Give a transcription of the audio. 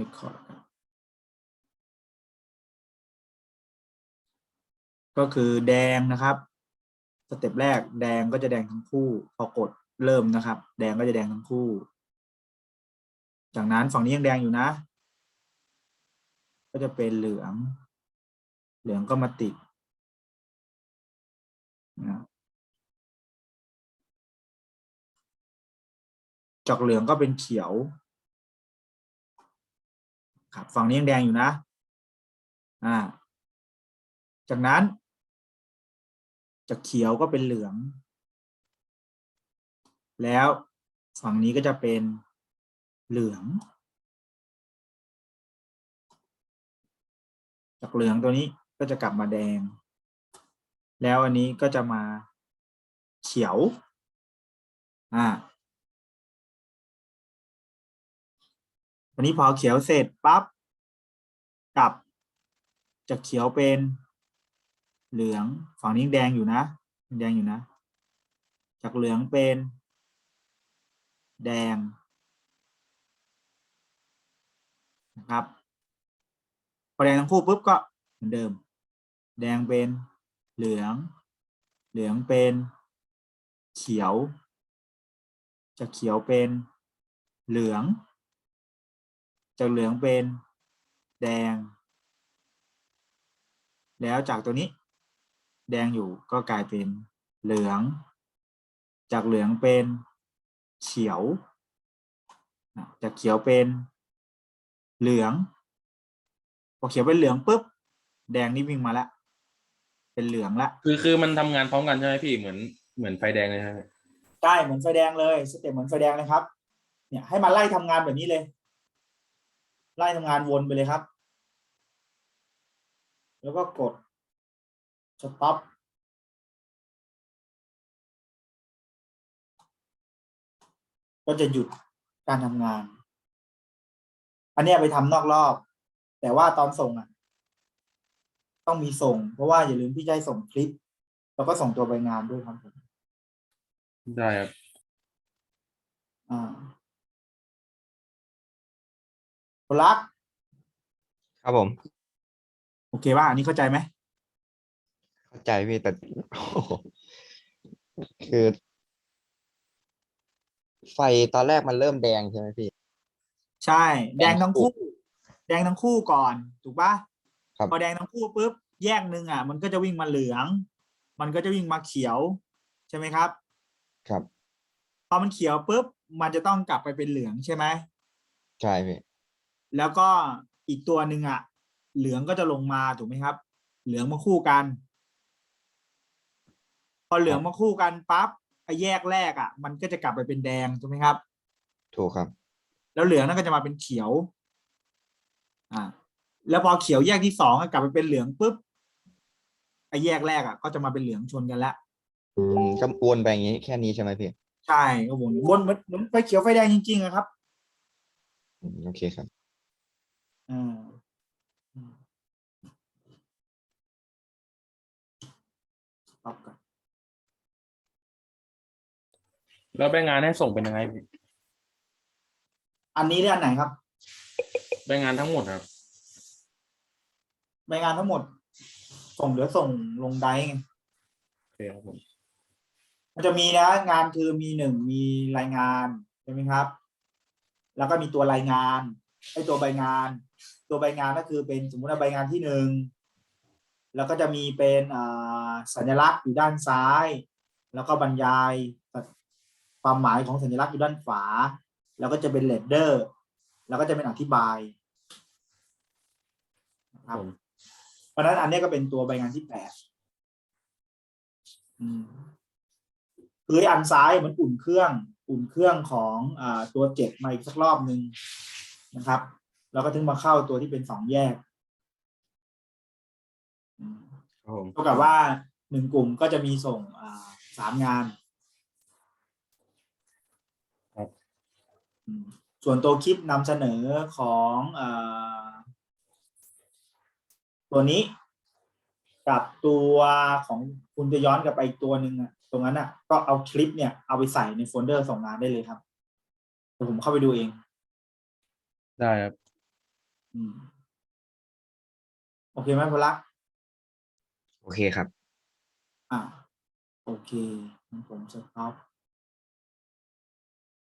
record ก็คือแดงนะครับ สเต็ปแรกแดงก็จะแดงทั้งคู่ พอกดเริ่มนะครับ แดงก็จะแดงทั้งคู่ จากนั้นฝั่งนี้ยังแดงอยู่นะ ก็จะเป็นเหลือง เหลืองก็มาติดนะจากเหลืองก็เป็นเขียว ครับฝั่งนี้ยังแดงอยู่นะอ่าจากนั้นจากเขียวก็เป็นเหลือง แล้วฝั่งนี้ก็จะเป็นเหลือง จากเหลืองตัวนี้ก็จะกลับมาแดง แล้วอันนี้ก็จะมาเขียว อ่า วันนี้พอเขียวเสร็จปั๊บกลับจากเขียวเป็นเหลืองฝั่งนี้แดงอยู่นะแดงอยู่นะ จากเหลืองเป็น แดงนะครับพอแดงทั้งคู่ปุ๊บก็เหมือนเดิม แดงเป็นเหลือง เหลืองเป็นเขียวจากเขียวเป็นเหลือง จากเหลืองเป็นแดง แล้วจากตัวนี้ แดงอยู่ก็กลายเป็นเหลือง จากเหลืองเป็นเขียวอะจากเขียวเป็นเหลือง พอเขียวเป็นเหลืองปุ๊บ แดงนี่วิ่งมาแล้วเป็นเหลืองละคือคือมันทำงานพร้อมกันใช่ไหมพี่เหมือนเหมือนไฟแดงเลยใช่ไหมใช่เหมือนไฟแดงเลย สเต็ปเหมือนไฟแดงเลยครับ เนี่ยให้มันไล่ทำงานแบบนี้เลย ไล่ทำงานวนไปเลยครับ แล้วก็กด stop ก็จะหยุดการทำงาน อันเนี้ยไปทำนอกรอบ แต่ว่าตอนส่งอะ ต้องมีส่ง เพราะว่าอย่าลืมที่จะให้ส่งคลิป แล้วก็ส่งตัวใบงานด้วยครับผมได้ครับอ่า คนรักครับผม โอเคว่าอันนี้เข้าใจไหมเข้าใจพี่แต่โอ้โหคือ ไฟตอนแรกมันเริ่มแดงใช่ไหมพี่ ใช่ แดงทั้งคู่ แดงทั้งคู่ก่อน ถูกปะครับ พอแดงทั้งคู่ปุ๊บแยกหนึ่งอะ มันก็จะวิ่งมาเหลือง มันก็จะวิ่งมาเขียว ใช่ไหมครับ ครับ พอมันเขียวปุ๊บมันจะต้องกลับไปเป็นเหลืองใช่ไหม ใช่พี่ แล้วก็อีกตัวหนึ่งอะ เหลืองก็จะลงมาถูกไหมครับ เหลืองมาคู่กัน พอเหลืองมาคู่กันปั๊บไอ้แยกแรกอะ มันก็จะกลับไปเป็นแดงถูกไหมครับ ถูกครับ แล้วเหลืองนั่นก็จะมาเป็นเขียว อ่า แล้วพอเขียวแยกที่สองอะกลับไปเป็นเหลืองปุ๊บไอ้แยกแรกอะ ก็จะมาเป็นเหลืองชนกันแล้วอืมก็วนไปอย่างนี้แค่นี้ใช่ไหมพี่ใช่ก็วนวนเหมือนเหมือนไฟเขียวไฟแดงจริงๆอะครับ อืมโอเคครับ อ่าอืมตอบก่อนแล้วใบงานให้ส่งเป็นยังไงพี่อันนี้เรื่องไหนครับใบงานทั้งหมดครับ ใบงานทั้งหมด ส่งเดี๋ยวส่งลงไดร์ไงโอเคครับผมมันจะมีนะ งานคือมีหนึ่งมีรายงานใช่ไหมครับ แล้วก็มีตัวรายงานไอ้ตัวใบงาน ตัวใบงานก็คือเป็นสมมุติว่าใบงานที่หนึ่งแล้วก็จะมีเป็นอ่าสัญลักษณ์อยู่ด้านซ้าย แล้วก็บรรยายความหมายของสัญลักษณ์อยู่ด้านขวา แล้วก็จะเป็นเลดเดอร์ แล้วก็จะเป็นอธิบายนะครับผมเพราะฉะนั้นอันเนี้ยก็เป็นตัวใบงานที่แปดอืมคือไอ้อันซ้ายมันอุ่นเครื่อง อุ่นเครื่องของอ่าตัวเจ็ดมาอีกสักรอบหนึ่งนะครับ แล้วก็ถึงมาเข้าตัวที่เป็นสองแยกอืมครับผมเท่ากับว่าหนึ่งกลุ่มก็จะมีส่งอ่าสามงานครับ อืมส่วนตัวคลิปนำเสนอของอาตัวนี้ กับตัวของคุณจะย้อนกลับไปอีกตัวหนึ่งอะตรงนั้นอะก็เอาคลิปเนี่ยเอาไปใส่ในโฟลเดอร์ส่งงานได้เลยครับเดี๋ยวผมเข้าไปดูเอง ได้ครับอืม โอเคไหมพลักษณ์โอเคครับ อ่าโอเคงั้นผมจะครับ